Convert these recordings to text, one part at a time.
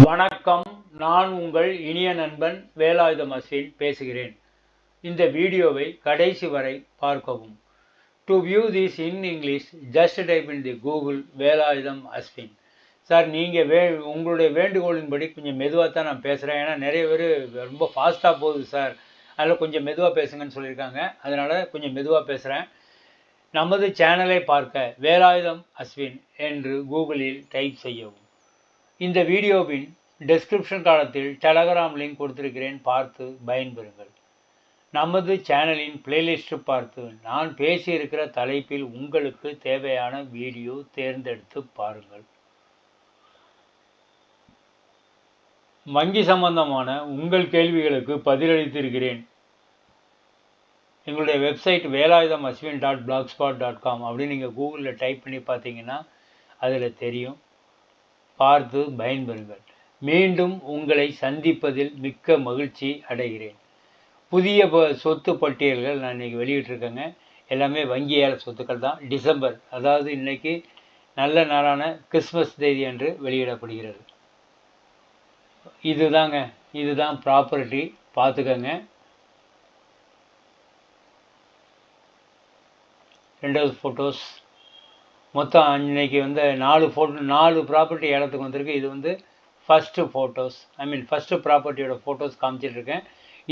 வணக்கம். நான் உங்கள் இனிய நண்பன் வேலாயுதம் அஸ்வின் பேசுகிறேன். இந்த வீடியோவை கடைசி வரை பார்க்கவும். To view this in English just type in the Google Velayudham Ashwin. Sir நீங்கள் வே உங்களுடைய வேண்டுகோளின்படி கொஞ்சம் மெதுவாக தான் நான் பேசுகிறேன் ஏன்னா நிறைய பேர் ரொம்ப ஃபாஸ்ட்டாக போகுது சார் அதில் கொஞ்சம் மெதுவாக பேசுங்கன்னு சொல்லியிருக்காங்க. அதனால் கொஞ்சம் மெதுவாக பேசுகிறேன் நமது சேனலை பார்க்க வேலாயுதம் அஸ்வின் என்று கூகுளில் டைப் செய்யவும். இந்த வீடியோவின் டெஸ்கிரிப்ஷன் காலத்தில் டெலகிராம் லிங்க் கொடுத்திருக்கிறேன். பார்த்து பயன்பெறுங்கள். நமது சேனலின் பிளேலிஸ்ட்டு பார்த்து நான் பேசியிருக்கிற தலைப்பில் உங்களுக்கு தேவையான வீடியோ தேர்ந்தெடுத்து பாருங்கள். வங்கி சம்பந்தமான உங்கள் கேள்விகளுக்கு பதிலளித்திருக்கிறேன். எங்களுடைய website Velayudham Ashwin dot blogspot dot com அப்படின்னு நீங்கள் கூகுளில் டைப் பண்ணி பார்த்தீங்கன்னா அதில் தெரியும். பார்த்து பயன்பெறுங்கள். மீண்டும் உங்களை சந்திப்பதில் மிக்க மகிழ்ச்சி அடைகிறேன். புதிய ப- சொத்து பட்டியல்கள் நான் இன்றைக்கி வெளியிட்டிருக்கேங்க. எல்லாமே வங்கி சொத்துக்கள் தான். டிசம்பர் அதாவது இன்றைக்கி நல்ல நாளான கிறிஸ்மஸ் தேதி அன்று வெளியிடப்படுகிறது. இதுதாங்க இதுதான் ப்ராப்பர்ட்டி. பார்த்துக்கங்க. ரெண்டாவது ஃபோட்டோஸ். மொத்தம் இன்னைக்கு வந்து நாலு ஃபோட்டோ நாலு ப்ராப்பர்ட்டி ஏலத்துக்கு வந்திருக்கு. இது வந்து first photos I mean first ப்ராப்பர்ட்டியோட photos காமிச்சிட்ருக்கேன்.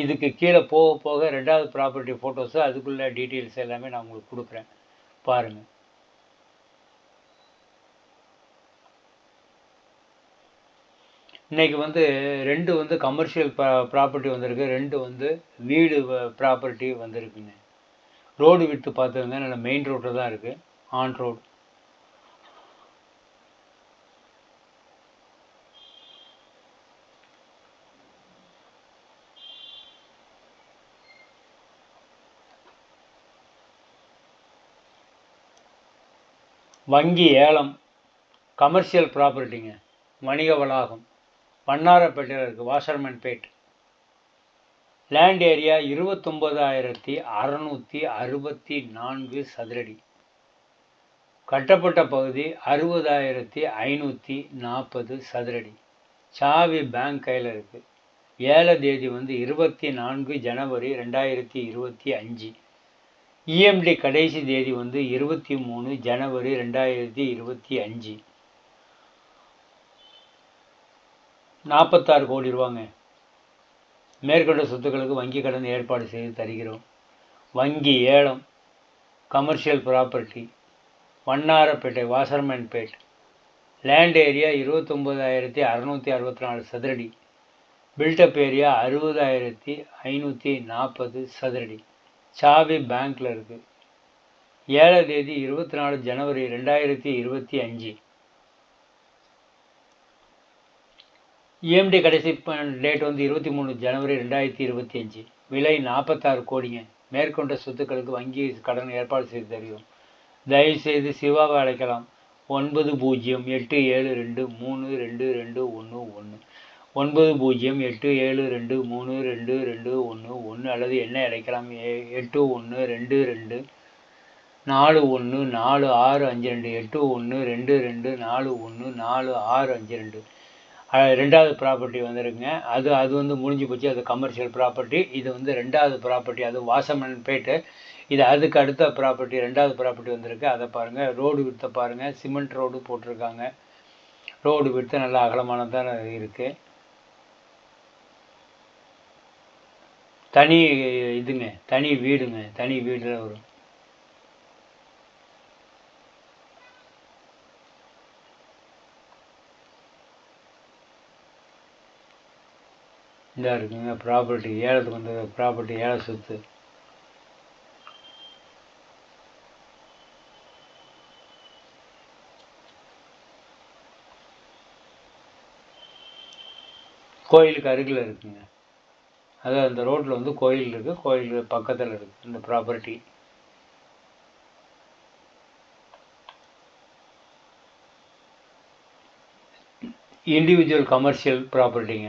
இதுக்கு கீழே போக போக ரெண்டாவது ப்ராப்பர்ட்டி ஃபோட்டோஸு அதுக்குள்ள டீட்டெயில்ஸ் எல்லாமே நான் உங்களுக்கு கொடுக்குறேன். பாருங்கள் இன்னைக்கு வந்து ரெண்டு வந்து கமர்ஷியல் ப்ராப்பர்ட்டி வந்திருக்கு. ரெண்டு வந்து வீடு ப்ராப்பர்ட்டி வந்திருக்குங்க. ரோடு விட்டு பார்த்துருங்க நல்ல மெயின் ரோட்டில் தான் இருக்குது ஆன் ரோடு வங்கி ஏலம் கமர்ஷியல் ப்ராப்பர்ட்டிங்க வணிக வளாகம் வண்ணாரப்பேட்டையில் இருக்குது வாஷர்மேன் பேட். லேண்ட் ஏரியா இருபத்தொம்போதாயிரத்தி அறநூற்றி அறுபத்தி நான்கு சதுரடி. கட்டப்பட்ட பகுதி அறுபதாயிரத்தி ஐநூற்றி நாற்பது சதுரடி. சாவி பேங்க் கையில் இருக்குது ஏழை தேதி வந்து இருபத்தி நான்கு ஜனவரி ரெண்டாயிரத்தி இருபத்தி அஞ்சு. இஎம்டி கடைசி தேதி வந்து இருபத்தி மூணு ஜனவரி ரெண்டாயிரத்தி இருபத்தி அஞ்சு. நாற்பத்தாறு கோடி ரூபாங்க. மேற்கொண்ட சொத்துக்களுக்கு வங்கி கடன் ஏற்பாடு செய்து தருகிறோம். வங்கி ஏலம் commercial property Vannarapettai Washermanpet land area இருபத்தொம்போதாயிரத்தி அறநூற்றி அறுபத்தி நாலு சதுரடி. பில்டப் ஏரியா அறுபதாயிரத்தி ஐநூற்றி நாற்பது சதுரடி. சாவி பேங்க்கில் இருக்குது ஏழாம் தேதி இருபத்தி நாலு ஜனவரி ரெண்டாயிரத்தி இருபத்தி அஞ்சு. இஎம்டி கடைசி டேட் வந்து இருபத்தி மூணு ஜனவரி ரெண்டாயிரத்தி இருபத்தி அஞ்சு. விலை நாற்பத்தாறு கோடிங்க. மேற்கொண்ட சொத்துக்களுக்கு வங்கி கடன் ஏற்பாடு செய்து தருகிறோம். தயவுசெய்து சிவாவை அழைக்கலாம். ஒன்பது பூஜ்ஜியம் எட்டு ஏழு ரெண்டு மூணு ரெண்டு ரெண்டு ஒன்று ஒன்று. ஒன்பது பூஜ்ஜியம் எட்டு ஏழு ரெண்டு மூணு ரெண்டு ரெண்டு ஒன்று ஒன்று அல்லது என்ன அழைக்கலாம்? எ- எட்டு ஒன்று ரெண்டு ரெண்டு நாலு ஒன்று நாலு ஆறு அஞ்சு ரெண்டு எட்டு ஒன்று ரெண்டு ரெண்டு நாலு ஒன்று நாலு ஆறு அஞ்சு ரெண்டு. ரெண்டாவது ப்ராப்பர்ட்டி வந்திருக்குங்க. அது அது வந்து முடிஞ்சு போச்சு. அது கமர்ஷியல் ப்ராப்பர்ட்டி இது வந்து ரெண்டாவது ப்ராப்பர்ட்டி அது வாசமன் பேட்டு. இது அதுக்கு அடுத்த ப்ராப்பர்ட்டி ரெண்டாவது ப்ராப்பர்ட்டி வந்திருக்கு. அதை பாருங்கள் ரோடு விடுத்த பாருங்கள் சிமெண்ட் ரோடு போட்டிருக்காங்க. ரோடு விடுத்து நல்லா அகலமானதாக இருக்குது தனி இதுங்க தனி வீடுங்க தனி வீடில் வரும் இதாக இருக்குங்க ப்ராப்பர்ட்டி ஏலத்துக்கு வந்த ப்ராப்பர்ட்டி ஏல சொத்து. கோயிலுக்கு அருகில் இருக்குங்க. அது அந்த ரோட்டில் வந்து கோயில் இருக்குது கோயில் பக்கத்தில் இருக்குது இந்த ப்ராப்பர்ட்டி இண்டிவிஜுவல் கமர்ஷியல் ப்ராப்பர்ட்டிங்க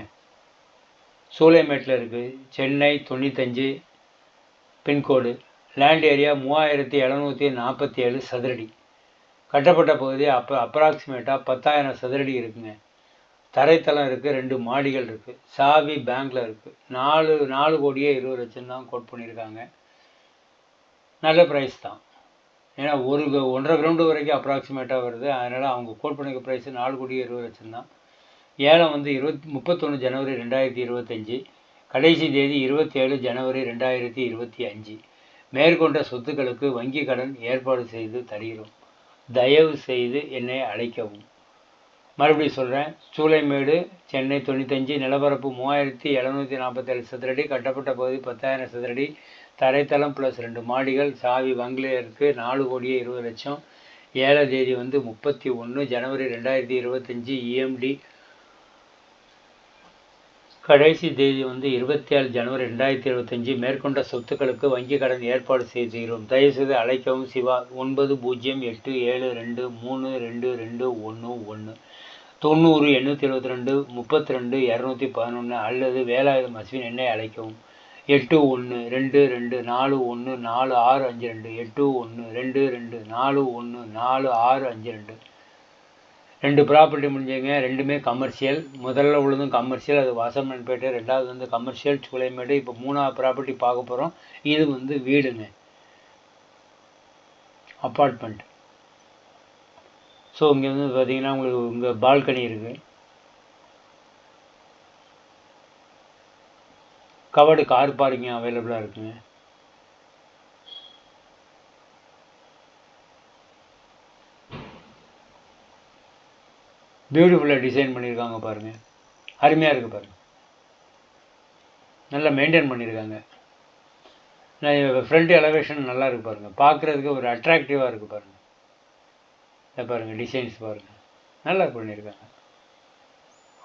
சூளைமேட்டில் இருக்குது சென்னை தொண்ணூத்தஞ்சு பின்கோடு. லேண்ட் ஏரியா மூவாயிரத்தி எழுநூற்றி நாற்பத்தி ஏழு சதுரடி. கட்டப்பட்ட பகுதி அப்போ அப்ராக்சிமேட்டாக பத்தாயிரம் சதுரடி இருக்குங்க. தரைத்தளம் இருக்குது ரெண்டு மாடிகள் இருக்குது சாவி பேங்க்கில் இருக்குது நாலு நாலு கோடியே இருபது லட்சம் தான் கோட் பண்ணியிருக்காங்க. நல்ல ப்ரைஸ் தான். ஏன்னா ஒரு ஒன்றரை கிரவுண்டு வரைக்கும் அப்ராக்சிமேட்டாக வருது. அதனால் அவங்க கோட் பண்ணிக்க ப்ரைஸ் நாலு கோடி இருபது லட்சம் தான். ஏலம் வந்து இருபத்தி முப்பத்தொன்று ஜனவரி ரெண்டாயிரத்தி இருபத்தஞ்சி. கடைசி தேதி இருபத்தேழு ஜனவரி ரெண்டாயிரத்தி இருபத்தி அஞ்சு. மேற்கொண்ட சொத்துக்களுக்கு வங்கி கடன் ஏற்பாடு செய்து தருகிறோம். தயவு செய்து என்னை அழைக்கவும். மறுபடியும் சொல்கிறேன் சூளைமேடு சென்னை தொண்ணூத்தஞ்சு நிலப்பரப்பு மூவாயிரத்தி எழுநூற்றி நாற்பத்தேழு சதுரடி கட்டப்பட்ட பகுதி பத்தாயிரம் சதுரடி தரைத்தளம் ப்ளஸ் ரெண்டு மாடிகள் சாவி வங்கிலேயருக்கு நாலு கோடியே இருபது லட்சம். ஏழை தேதி வந்து முப்பத்தி ஒன்று ஜனவரி ரெண்டாயிரத்தி இருபத்தஞ்சி இஎம்டி கடைசி தேதி வந்து இருபத்தி ஏழு ஜனவரி ரெண்டாயிரத்தி இருபத்தஞ்சி மேற்கொண்ட சொத்துக்களுக்கு வங்கி கடன் ஏற்பாடு செய்துகிறோம் தயவுசெய்து அழைக்கவும் சிவா ஒன்பது பூஜ்ஜியம் எட்டு ஏழு ரெண்டு மூணு ரெண்டு ரெண்டு ஒன்று ஒன்று தொண்ணூறு எண்ணூற்றி எழுபத்தி ரெண்டு முப்பத்தி ரெண்டு இரநூத்தி பதினொன்று அல்லது வேலாயுதம் அஸ்வின் என்னை அழைக்கவும். எட்டு ஒன்று ரெண்டு ரெண்டு நாலு ஒன்று நாலு ஆறு அஞ்சு ரெண்டு எட்டு ஒன்று ரெண்டு ரெண்டு நாலு ஒன்று நாலு ஆறு அஞ்சு ரெண்டு. ரெண்டு ப்ராப்பர்ட்டி முடிஞ்சவங்க ரெண்டுமே கமர்ஷியல் முதல்ல உள்ளதும் கமர்ஷியல் அது வாசமன்பேட்டை ரெண்டாவது வந்து கமர்ஷியல் சூளைமேடு இப்போ மூணாவது ப்ராப்பர்ட்டி பார்க்க போகிறோம் இது வந்து வீடுங்க. அப்பார்ட்மெண்ட் ஸோ இங்கே வந்து பார்த்தீங்கன்னா உங்களுக்கு உங்கள் பால்கனி இருக்குது கவர்டு கார் பார்க்கிங் அவைலபிளாக இருக்குங்க பியூட்டிஃபுல்லாக டிசைன் பண்ணியிருக்காங்க பாருங்கள் அருமையாக இருக்குது பாருங்கள் நல்லா மெயின்டைன் பண்ணியிருக்காங்க ஃப்ரண்ட் எலவேஷன் நல்லா இருக்குது பாருங்கள் பார்க்குறதுக்கு ஒரு அட்ராக்டிவாக இருக்குது பாருங்கள் இதை பாருங்கள் டிசைன்ஸ் பாருங்கள் நல்லா பண்ணியிருக்காங்க.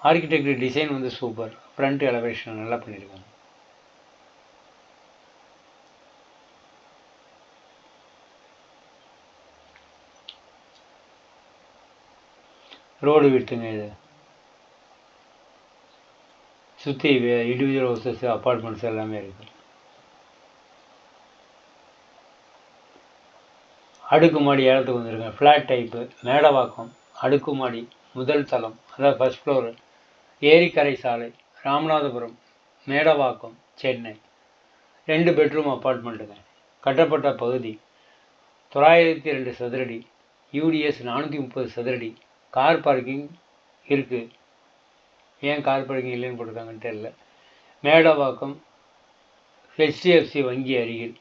ஆர்கிடெக்ட் டிசைன் வந்து சூப்பர் ஃப்ரண்ட் எலவேஷன் நல்லா பண்ணியிருக்காங்க. ரோடு விட்டுங்க இது. சுற்றி இண்டிவிஜுவல் ஹவுசஸ் அப்பார்ட்மெண்ட்ஸ் எல்லாமே இருக்குது அடுக்குமாடி ஏலத்துக்கு வந்திருக்கேன். ஃப்ளாட் டைப்பு மேடவாக்கம் அடுக்குமாடி முதல் தளம் அதாவது ஃபர்ஸ்ட் ஃப்ளோரு ஏரிக்கரை சாலை ராமநாதபுரம் மேடவாக்கம் சென்னை. ரெண்டு பெட்ரூம் அப்பார்ட்மெண்ட்டுங்க கட்டப்பட்ட பகுதி தொள்ளாயிரத்தி ரெண்டு சதுரடி யூடிஎஸ் நானூற்றி முப்பது சதுரடி. கார் பார்க்கிங் இருக்குது ஏன் கார் பார்க்கிங் இல்லைன்னு போட்டிருக்காங்கன்னு தெரில மேடவாக்கம் ஹெச்டிஎஃப்சி வங்கி அருகில்.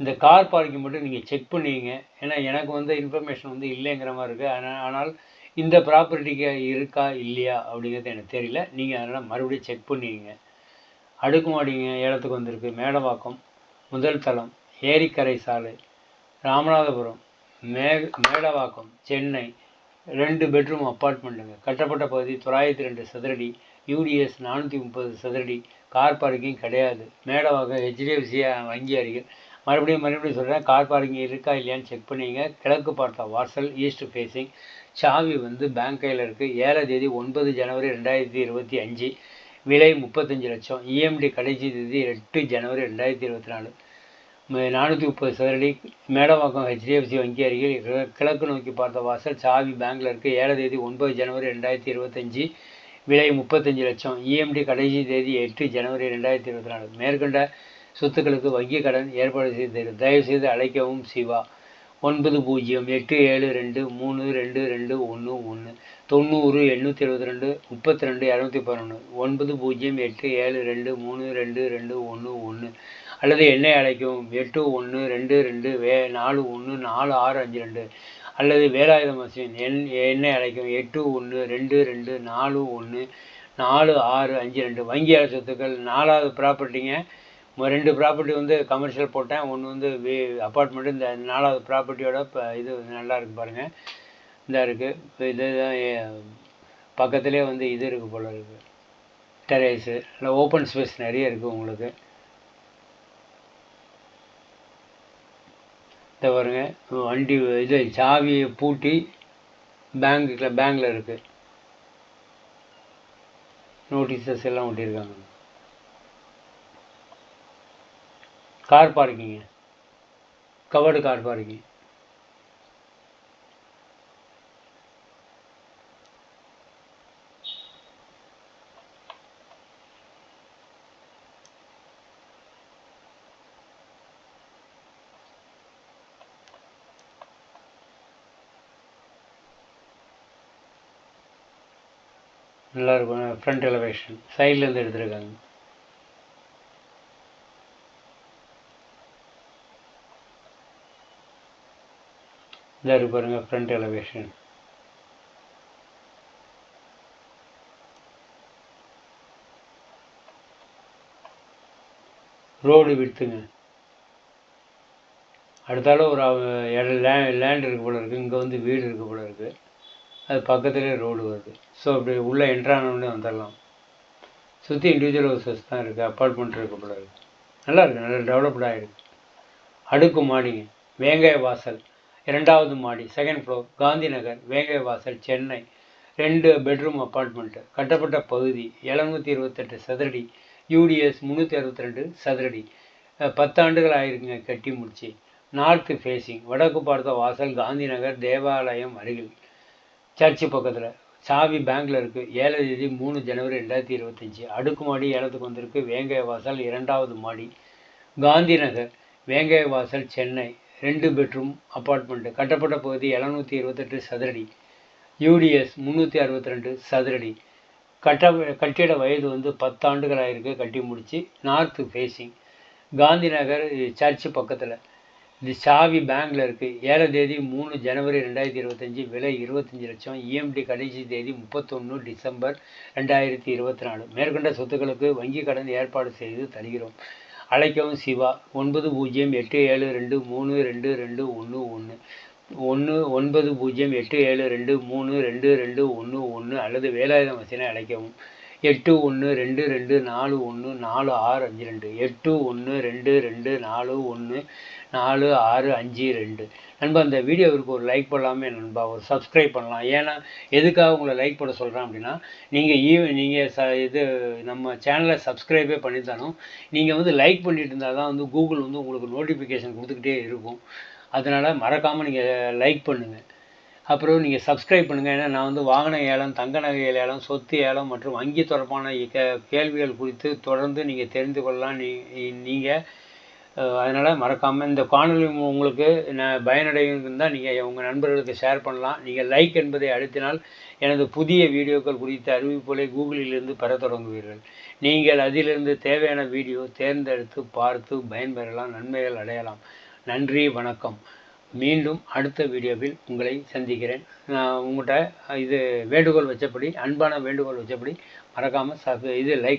இந்த கார் பார்க்கிங் மட்டும் நீங்கள் செக் பண்ணுவீங்க ஏன்னா எனக்கு வந்து இன்ஃபர்மேஷன் வந்து இல்லைங்கிற மாதிரி இருக்குது ஆனால் ஆனால் இந்த ப்ராப்பர்ட்டிக்கு இருக்கா இல்லையா அப்படிங்கிறது எனக்கு தெரியல. நீங்கள் அதனால் மறுபடியும் செக் பண்ணுவீங்க அடுக்குமாடிங்க ஏலத்துக்கு வந்திருக்கு. மேடவாக்கம் முதல் தளம் ஏரிக்கரை சாலை ராமநாதபுரம் மே மேடவாக்கம் சென்னை ரெண்டு பெட்ரூம் அப்பார்ட்மெண்ட்டுங்க கட்டப்பட்ட பகுதி தொள்ளாயிரத்தி ரெண்டு சதுரடி யூடிஎஸ் நானூற்றி முப்பது சதுரடி கார் பார்க்கிங் கிடையாது. மேடவாக்கம் ஹெச்டிஎஃப்சி வங்கி அருகில் மறுபடியும் மறுபடியும் சொல்கிறேன் கார் பார்க்கிங் இருக்கா இல்லையான்னு செக் பண்ணிங்க. கிழக்கு பார்த்த வாசல் ஈஸ்ட் ஃபேஸிங் சாவி வந்து பேங்க் கையில் இருக்குது ஏழாம் தேதி ஒன்பது ஜனவரி ரெண்டாயிரத்தி இருபத்தி அஞ்சு. விலை முப்பத்தஞ்சு லட்சம். இஎம்டி கடைசி தேதி எட்டு ஜனவரி ரெண்டாயிரத்தி இருபத்தி நாலு. நானூற்றி முப்பது சதுரடி. மேடவாக்கம் ஹெச்டிஎஃப்சி வங்கி அருகில் கிழக்கு நோக்கி பார்த்த வாசல் சாவி பேங்கில் இருக்குது ஏழாம் தேதி ஒன்பது ஜனவரி ரெண்டாயிரத்தி இருபத்தஞ்சி விலை முப்பத்தஞ்சு லட்சம். இஎம்டி கடைசி தேதி எட்டு ஜனவரி ரெண்டாயிரத்தி இருபத்தி நாலு. மேற்கொண்ட சொத்துக்களுக்கு வங்கி கடன் ஏற்பாடு செய்து தயவுசெய்து அழைக்கவும் சிவா. ஒன்பது பூஜ்ஜியம் எட்டு ஏழு ரெண்டு மூணு ரெண்டு ரெண்டு ஒன்று ஒன்று. தொண்ணூறு எண்ணூற்றி எழுபத்தி ரெண்டு முப்பத்தி ரெண்டு இரநூத்தி பதினொன்று. ஒன்பது பூஜ்ஜியம் எட்டு ஏழு ரெண்டு மூணு ரெண்டு ரெண்டு ஒன்று ஒன்று. அல்லது என்னை அழைக்கவும். எட்டு ஒன்று ரெண்டு ரெண்டு வே நாலு ஒன்று நாலு ஆறு அஞ்சு ரெண்டு. அல்லது வேலாயுதம் மசின் என் என்னை அழைக்கவும். எட்டு ஒன்று ரெண்டு ரெண்டு நாலு ஒன்று நாலு ஆறு அஞ்சு ரெண்டு. வங்கி சொத்துக்கள் நாலாவது ப்ராப்பர்ட்டிங்க ரெண்டு ப்ராப்பர்ட்டி வந்து கமர்ஷியல் போட்டேன். ஒன்று வந்து வே அப்பார்ட்மெண்ட்டு இந்த நாலாவது ப்ராப்பர்ட்டியோட இப்போ இது நல்லா இருக்கு பாருங்கள் இந்த இருக்குது இது பக்கத்துலேயே வந்து இது இருக்குது போல் இருக்குது டெரேஸு இல்லை ஓப்பன் ஸ்பேஸ் நிறைய இருக்குது உங்களுக்கு. இந்த பாருங்க. வண்டி இது சாவியை பூட்டி பேங்க்கில் பேங்க்கில் இருக்குது நோட்டீஸஸ் எல்லாம் ஒட்டியிருக்காங்க. Car parking covered car parking நல்லா இருக்கும். ஃப்ரண்ட் எலவேஷன் சைட்லேருந்து எடுத்துருக்காங்க. இதாரு இருக்கு பாருங்கள் ஃப்ரண்ட் எலவேஷன் ரோடு விடுத்துங்க அடுத்தால ஒரு இடம் லே லேண்ட் இருக்கு போல இருக்குது இங்கே வந்து வீடு இருக்கு போல இருக்குது அது பக்கத்துலேயே ரோடு வருது. ஸோ அப்படி உள்ளே என்ட்ரானோடனே வந்துடலாம். சுற்றி இண்டிவிஜுவல் ஹவுசஸ் தான் இருக்குது அப்பார்ட்மெண்ட் இருக்க போல இருக்குது நல்லா இருக்குது நல்லா டெவலப்டாக இருக்குது அடுக்கு மாடிங்க வேங்காய வாசல். இரண்டாவது மாடி second floor Gandhi Nagar Vengaivasal Chennai. ரெண்டு பெட்ரூம் அப்பார்ட்மெண்ட்டு கட்டப்பட்ட பகுதி எழுநூற்றி இருபத்தெட்டு சதுரடி யூடிஎஸ் முந்நூற்றி அறுபத்தி ரெண்டு சதுரடி. பத்தாண்டுகள் ஆயிருக்குங்க கட்டி முடிச்சு. நார்த்து ஃபேஸிங் வடக்கு பார்த்த வாசல் காந்தி நகர் தேவாலயம் அருகில். சர்ச்சு பக்கத்தில் சாவி பேங்க்கில் இருக்குது ஏழை தேதி மூணு ஜனவரி ரெண்டாயிரத்தி இருபத்தஞ்சி. அடுக்குமாடி ஏலத்துக்கு வந்திருக்கு. வேங்காய வாசல் இரண்டாவது மாடி. காந்தி நகர் வேங்காய வாசல் சென்னை. ரெண்டு பெட்ரூம் அப்பார்ட்மெண்ட்டு கட்டப்பட்ட பகுதி எழுநூற்றி இருபத்தெட்டு சதுரடி. யூடிஎஸ் முந்நூற்றி அறுபத்தி ரெண்டு சதுரடி. கட்ட கட்டிட வயது வந்து பத்தாண்டுகள் ஆயிருக்கு கட்டி முடித்து north facing Gandhi Nagar church பக்கத்தில். இது சாவி பேங்கில் இருக்குது ஏழை தேதி மூணு ஜனவரி ரெண்டாயிரத்தி இருபத்தஞ்சி விலை இருபத்தஞ்சி லட்சம். இஎம்டி கடைசி தேதி முப்பத்தொன்று டிசம்பர் ரெண்டாயிரத்தி இருபத்தி நாலு. மேற்கொண்ட சொத்துக்களுக்கு வங்கி கடன் ஏற்பாடு செய்து தருகிறோம். அழைக்கவும் சிவா. ஒன்பது பூஜ்ஜியம் எட்டு ஏழு ரெண்டு மூணு ரெண்டு ரெண்டு ஒன்று ஒன்று ஒன்று ஒன்பது பூஜ்ஜியம் எட்டு ஏழு ரெண்டு மூணு ரெண்டு ரெண்டு ஒன்று ஒன்று அல்லது வேலாயுதம் வசனை அழைக்கவும். எட்டு ஒன்று ரெண்டு ரெண்டு நாலு ஒன்று நாலு ஆறு அஞ்சு ரெண்டு. எட்டு ஒன்று ரெண்டு ரெண்டு நாலு ஒன்று நாலு ஆறு அஞ்சு ரெண்டு. நண்பா அந்த வீடியோவிற்கு ஒரு லைக் பண்ணலாமே நண்பா. ஒரு சப்ஸ்கிரைப் பண்ணலாம். ஏன்னா எதுக்காக உங்களை லைக் பண்ண சொல்கிறேன் அப்படின்னா நீங்கள் ஈவ் நீங்கள் ச இது நம்ம சேனலை சப்ஸ்கிரைபே பண்ணித்தாலும் நீங்கள் வந்து லைக் பண்ணிட்டு இருந்தால் தான் வந்து கூகுள் வந்து உங்களுக்கு நோட்டிஃபிகேஷன் கொடுத்துக்கிட்டே இருக்கும். அதனால் மறக்காமல் நீங்கள் லைக் பண்ணுங்கள் அப்புறம் நீங்கள் சப்ஸ்கிரைப் பண்ணுங்கள் ஏன்னா நான் வந்து வாகன ஏலம் தங்க நகை ஏலம் சொத்து ஏலம் மற்றும் வங்கி தொடர்பான கேள்விகள் குறித்து தொடர்ந்து நீங்கள் தெரிந்து கொள்ளலாம். நீ நீங்கள் அதனால் மறக்காமல் இந்த காணொலி உங்களுக்கு நான் பயனடையும் தான் நீங்கள் உங்கள் நண்பர்களுக்கு ஷேர் பண்ணலாம். நீங்கள் லைக் என்பதை அழுத்தினால் எனது புதிய வீடியோக்கள் குறித்த அறிவிப்புகளை கூகுளிலிருந்து பெற தொடங்குவீர்கள். நீங்கள் அதிலிருந்து தேவையான வீடியோ தேர்ந்தெடுத்து பார்த்து பயன்பெறலாம் நன்மைகள் அடையலாம். நன்றி வணக்கம். மீண்டும் அடுத்த வீடியோவில் உங்களை சந்திக்கிறேன். நான் உங்கள்கிட்ட இது வேண்டுகோள் வச்சபடி அன்பான வேண்டுகோள் வச்சபடி மறக்காமல் சப் இது லைக்